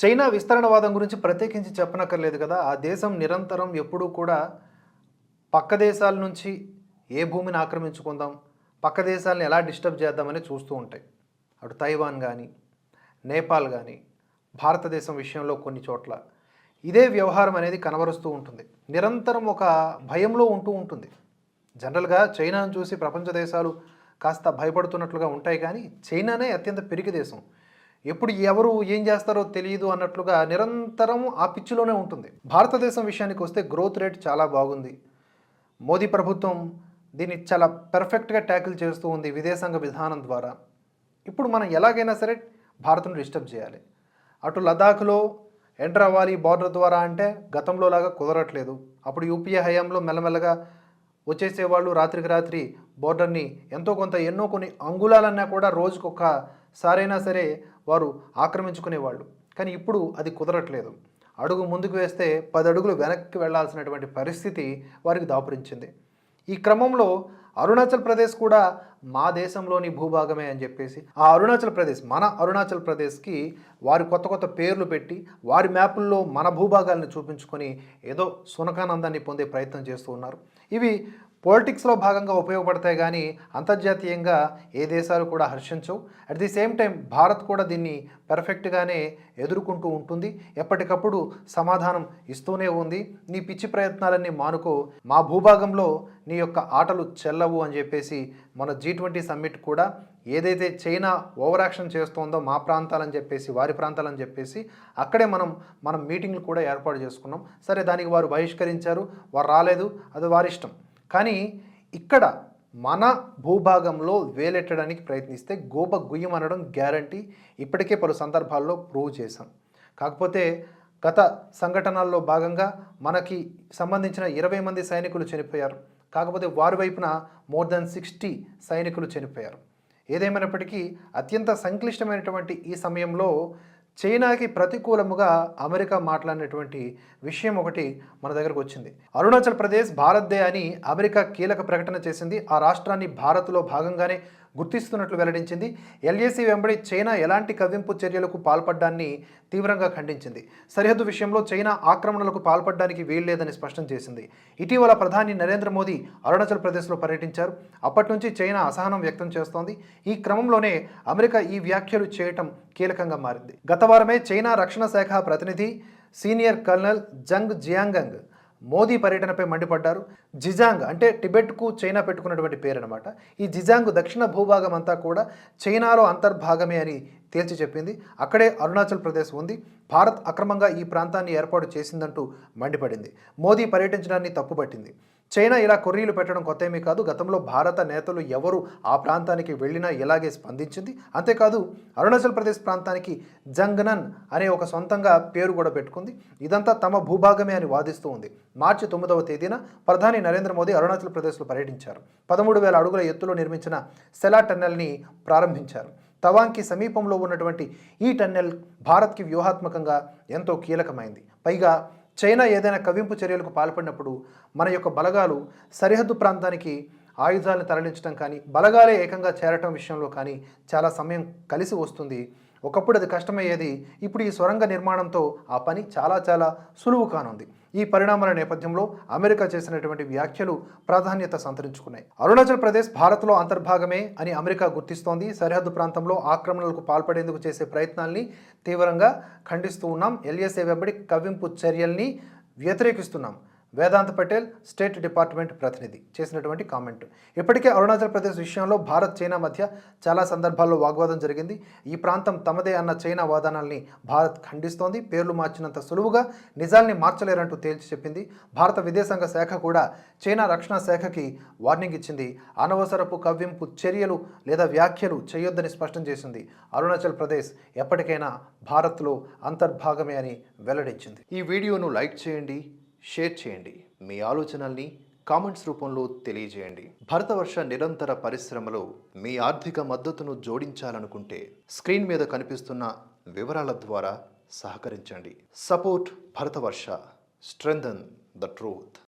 China విస్తరణవాదం గురించి ప్రత్యేకించి చెప్పనక్కర్లేదు కదా. ఆ దేశం నిరంతరం ఎప్పుడూ కూడా పక్క దేశాల నుంచి ఏ భూమిని ఆక్రమించుకుందాం పక్క దేశాలను ఎలా డిస్టర్బ్ చేద్దామని చూస్తూ ఉంటాయి. అటు తైవాన్ కానీ నేపాల్ కానీ భారతదేశం విషయంలో కొన్ని చోట్ల ఇదే వ్యవహారం అనేది కనబరుస్తూ ఉంటుంది. నిరంతరం ఒక భయంలో ఉంటూ ఉంటుంది. జనరల్గా చైనాను చూసి ప్రపంచ దేశాలు కాస్త భయపడుతున్నట్లుగా ఉంటాయి కానీ చైనానే అత్యంత పెరిగి దేశం. ఎప్పుడు ఎవరు ఏం చేస్తారో తెలియదు అన్నట్లుగా నిరంతరం ఆ పిచ్చిలోనే ఉంటుంది. భారతదేశం విషయానికి వస్తే గ్రోత్ రేట్ చాలా బాగుంది. మోదీ ప్రభుత్వం దీన్ని చాలా పెర్ఫెక్ట్గా ట్యాకిల్ చేస్తూ ఉంది విదేశాంగ విధానం ద్వారా. ఇప్పుడు మనం ఎలాగైనా సరే భారత్ను డిస్టర్బ్ చేయాలి. అటు లదాఖ్లో ఎంటర్ అవ్వాలి బార్డర్ ద్వారా అంటే గతంలో లాగా కుదరట్లేదు. అప్పుడు యూపీఏ హయాంలో మెల్లమెల్లగా వచ్చేసేవాళ్ళు రాత్రికి రాత్రి బోర్డర్ని ఎంతో కొంత ఎన్నో కొన్ని అంగుళాలన్నా కూడా రోజుకొక సారైనా సరే వారు ఆక్రమించుకునేవాళ్ళు. కానీ ఇప్పుడు అది కుదరట్లేదు. అడుగు ముందుకు వేస్తే పది అడుగులు వెనక్కి వెళ్ళాల్సినటువంటి పరిస్థితి వారికి దాపురించింది. ఈ క్రమంలో అరుణాచల్ ప్రదేశ్ కూడా మా దేశంలోని భూభాగమే అని చెప్పేసి ఆ అరుణాచల్ ప్రదేశ్ మన అరుణాచల్ ప్రదేశ్కి వారి కొత్త కొత్త పేర్లు పెట్టి వారి మ్యాపుల్లో మన భూభాగాలను చూపించుకొని ఏదో సునకానందాన్ని పొందే ప్రయత్నం చేస్తూ ఉన్నారు. ఇవి పాలిటిక్స్లో భాగంగా ఉపయోగపడతాయి కానీ అంతర్జాతీయంగా ఏ దేశాలు కూడా హర్షించవు. At the same time Bharat కూడా దీన్ని పర్ఫెక్ట్గానే ఎదుర్కొంటూ ఉంటుంది. ఎప్పటికప్పుడు సమాధానం ఇస్తూనే ఉంది. నీ పిచ్చి ప్రయత్నాలన్నీ మానుకో. మా భూభాగంలో నీ యొక్క ఆటలు చెల్లవు అని చెప్పేసి మన జీ ట్వంటీ సమ్మిట్ కూడా ఏదైతే చైనా ఓవర్ యాక్షన్ చేస్తోందో మా ప్రాంతాలని చెప్పేసి వారి ప్రాంతాలని చెప్పేసి అక్కడే మనం మనం మీటింగ్లు కూడా ఏర్పాటు చేసుకున్నాం. సరే దానికి వారు బహిష్కరించారు. వారు రాలేదు. అది వారి ఇష్టం. కానీ ఇక్కడ మన భూభాగంలో వేలెట్టడానికి ప్రయత్నిస్తే గోప గుయ్యం అనడం గ్యారంటీ ఇప్పటికే పలు సందర్భాల్లో ప్రూవ్ చేశాం. కాకపోతే గత సంఘటనల్లో భాగంగా మనకి సంబంధించిన ఇరవై మంది సైనికులు చనిపోయారు. కాకపోతే వారి వైపున మోర్ దెన్ సిక్స్టీ సైనికులు చనిపోయారు. ఏదేమైనప్పటికీ అత్యంత సంక్లిష్టమైనటువంటి ఈ సమయంలో చైనాకి ప్రతికూలముగా అమెరికా మాట్లాడినటువంటి విషయం ఒకటి మన దగ్గరకు వచ్చింది. అరుణాచల్ ప్రదేశ్ భారత్దే అని అమెరికా కీలక ప్రకటన చేసింది. ఆ రాష్ట్రాన్ని భారత్లో భాగంగానే గుర్తిస్తున్నట్లు వెల్లడించింది. ఎల్ఏసీ వెంబడి చైనా ఎలాంటి కవ్వింపు చర్యలకు పాల్పడ్డాన్ని తీవ్రంగా ఖండించింది. సరిహద్దు విషయంలో చైనా ఆక్రమణలకు పాల్పడడానికి వీల్లేదని స్పష్టం చేసింది. ఇటీవల ప్రధాని నరేంద్ర మోదీ అరుణాచల్ ప్రదేశ్లో పర్యటించారు. అప్పటి నుంచి చైనా అసహనం వ్యక్తం చేస్తోంది. ఈ క్రమంలోనే అమెరికా ఈ వ్యాఖ్యలు చేయటం కీలకంగా మారింది. గత వారమే చైనా రక్షణ శాఖ ప్రతినిధి senior colonel Zhang Xiaogang Modi పర్యటనపై మండిపడ్డారు. జిజాంగ్ అంటే టిబెట్కు చైనా పెట్టుకున్నటువంటి పేరు అనమాట ఈ జిజాంగ్ దక్షిణ భూభాగం అంతా కూడా చైనాలో అంతర్భాగమే అని తేల్చి చెప్పింది. అక్కడే అరుణాచల్ ప్రదేశ్ ఉంది. భారత్ అక్రమంగా ఈ ప్రాంతాన్ని ఏర్పాటు చేసిందంటూ మండిపడింది. మోదీ పర్యటించడాన్ని తప్పుపట్టింది. చైనా ఇలా కొర్రీలు పెట్టడం కొత్త ఏమీ కాదు. గతంలో భారత నేతలు ఎవరు ఆ ప్రాంతానికి వెళ్ళినా ఇలాగే స్పందించింది. అంతేకాదు అరుణాచల్ ప్రదేశ్ ప్రాంతానికి జంగనన్ అనే ఒక సొంతంగా పేరు కూడా పెట్టుకుంది. ఇదంతా తమ భూభాగమే అని వాదిస్తూ ఉంది. మార్చి తొమ్మిదవ తేదీన ప్రధాని నరేంద్ర మోదీ అరుణాచల్ ప్రదేశ్లో పర్యటించారు. పదమూడు వేల అడుగుల ఎత్తులో నిర్మించిన సెలా టన్నెల్ని ప్రారంభించారు. తవాంగ్కి సమీపంలో ఉన్నటువంటి ఈ టన్నెల్ భారత్కి వ్యూహాత్మకంగా ఎంతో కీలకమైంది. పైగా చైనా ఏదైనా కవింపు చర్యలకు పాల్పడినప్పుడు మన యొక్క బలగాలు సరిహద్దు ప్రాంతానికి ఆయుధాలను తరలించడం కానీ బలగాలే ఏకంగా చేరటం విషయంలో కానీ చాలా సమయం కలిసి వస్తుంది. ఒకప్పుడు అది కష్టమయ్యేది. ఇప్పుడు ఈ సొరంగ నిర్మాణంతో ఆ పని చాలా చాలా సులువు కానుంది. ఈ పరిణామాల నేపథ్యంలో అమెరికా చేసినటువంటి వ్యాఖ్యలు ప్రాధాన్యత సంతరించుకున్నాయి. అరుణాచల్ ప్రదేశ్ భారత్లో అంతర్భాగమే అని అమెరికా గుర్తిస్తోంది. సరిహద్దు ప్రాంతంలో ఆక్రమణలకు పాల్పడేందుకు చేసే ప్రయత్నాల్ని తీవ్రంగా ఖండిస్తూ ఉన్నాం. ఎల్ఎస్ఏ వెంబడి కవ్వింపు చర్యల్ని వ్యతిరేకిస్తున్నాం. వేదాంత్ పటేల్ స్టేట్ డిపార్ట్మెంట్ ప్రతినిధి చేసినటువంటి కామెంట్. ఇప్పటికే అరుణాచల్ ప్రదేశ్ విషయంలో భారత్ చైనా మధ్య చాలా సందర్భాల్లో వాగ్వాదం జరిగింది. ఈ ప్రాంతం తమదే అన్న చైనా వాదనాల్ని భారత్ ఖండిస్తోంది. పేర్లు మార్చినంత సులువుగా నిజాల్ని మార్చలేరంటూ తేల్చి చెప్పింది. భారత విదేశాంగ శాఖ కూడా చైనా రక్షణ శాఖకి వార్నింగ్ ఇచ్చింది. అనవసరపు కవ్వింపు చర్యలు లేదా వ్యాఖ్యలు చేయొద్దని స్పష్టం చేసింది. అరుణాచల్ ప్రదేశ్ ఎప్పటికైనా భారత్లో అంతర్భాగమే అని వెల్లడించింది. ఈ వీడియోను లైక్ చేయండి. షేర్ చేయండి. మీ ఆలోచనల్ని కామెంట్స్ రూపంలో తెలియజేయండి. భరతవర్ష నిరంతర పరిశ్రమలో మీ ఆర్థిక మద్దతును జోడించాలనుకుంటే స్క్రీన్ మీద కనిపిస్తున్న వివరాల ద్వారా సహకరించండి. Support Bharatvarsh. Strengthen the truth.